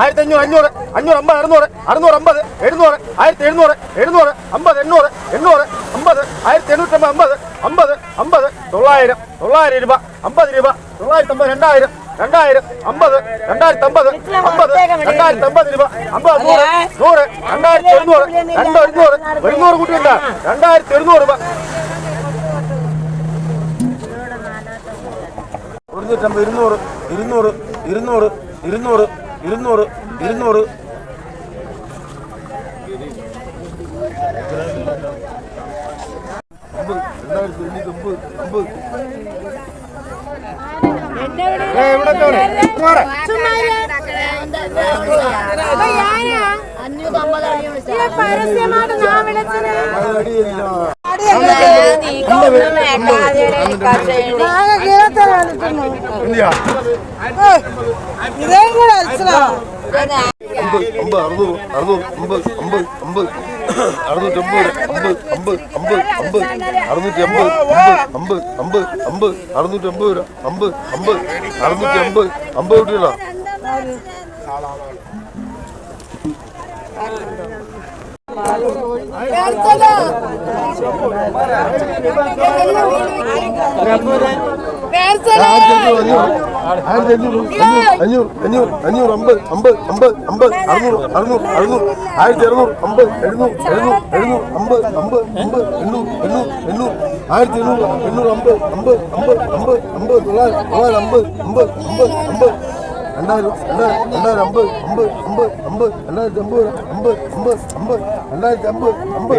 ആയിരത്തി അഞ്ഞൂറ് അഞ്ഞൂറ് അഞ്ഞൂറ് അമ്പത് അറുന്നൂറ് അറുന്നൂറ് അമ്പത് എഴുന്നൂറ് ആയിരത്തി എഴുന്നൂറ് എഴുന്നൂറ് അമ്പത് എണ്ണൂറ് എണ്ണൂറ് അമ്പത് ആയിരത്തി എണ്ണൂറ്റമ്പത് അമ്പത് അമ്പത് അമ്പത് തൊള്ളായിരം തൊള്ളായിരം രൂപ അമ്പത് രൂപ തൊള്ളായിരത്തി അമ്പത് രണ്ടായിരം. രണ്ടായിരം അമ്പത് രണ്ടായിരത്തി അമ്പത് അമ്പത് രണ്ടായിരത്തി അമ്പത് രൂപ അമ്പത് നൂറ് നൂറ് രണ്ടായിരത്തി എഴുന്നൂറ് രണ്ട് എഴുന്നൂറ് എഴുന്നൂറ് കൂട്ടിയുണ്ട് രണ്ടായിരത്തി എഴുന്നൂറ് രൂപ. ഒരുന്നൂറ്റമ്പത് ഇരുന്നൂറ് ഇരുന്നൂറ് ഇരുന്നൂറ് ഇരുന്നൂറ് ഇരുന്നൂറ് ഇരുന്നൂറ്. അമ്പത് രണ്ടായിരത്തി അമ്പത് അമ്പത്. പരസ്യമായിട്ട് ഞാൻ വിളിച്ചത്? ഇതേം കൂടെ അടിച്ചതാ. അമ്പത് അറുന്നൂറ് അറുന്നൂറ് അമ്പത് അമ്പത് അമ്പത് അറുന്നൂറ്റമ്പത് അമ്പത് അമ്പത് അമ്പത് അമ്പത് അറുന്നൂറ്റി അമ്പത് അമ്പത് അമ്പത് അമ്പത് അമ്പത് അറുന്നൂറ്റമ്പത് രൂപ അമ്പത് അമ്പത് അറുന്നൂറ്റി അമ്പത് അമ്പത് കുട്ടികളാ ആയിരത്തി അഞ്ഞൂറ് അഞ്ഞൂറ് അഞ്ഞൂറ് അഞ്ഞൂറ് അമ്പത് അമ്പത് അമ്പത് അമ്പത് അറുന്നൂറ് അറുന്നൂറ് അറുന്നൂറ് ആയിരത്തി അറുന്നൂറ് അമ്പത് എഴുന്നൂറ് എഴുന്നൂറ് എഴുന്നൂറ് അമ്പത് അമ്പത് അമ്പത് എണ്ണൂറ് എണ്ണൂറ് എണ്ണൂറ് ആയിരത്തി എണ്ണൂറ് എണ്ണൂറ് അമ്പത് അമ്പത് അമ്പത് അമ്പത് അമ്പത് തൊള്ളായിരം തൊള്ളായിരം അമ്പത് അമ്പത് അമ്പത് അമ്പത് രണ്ടായിരം രണ്ടായിരം രണ്ടായിരം അമ്പത് അമ്പത് അമ്പത് അമ്പത് രണ്ടായിരത്തി അമ്പത് അമ്പത് അമ്പത് അമ്പത് രണ്ടായിരത്തി അമ്പത് അമ്പത്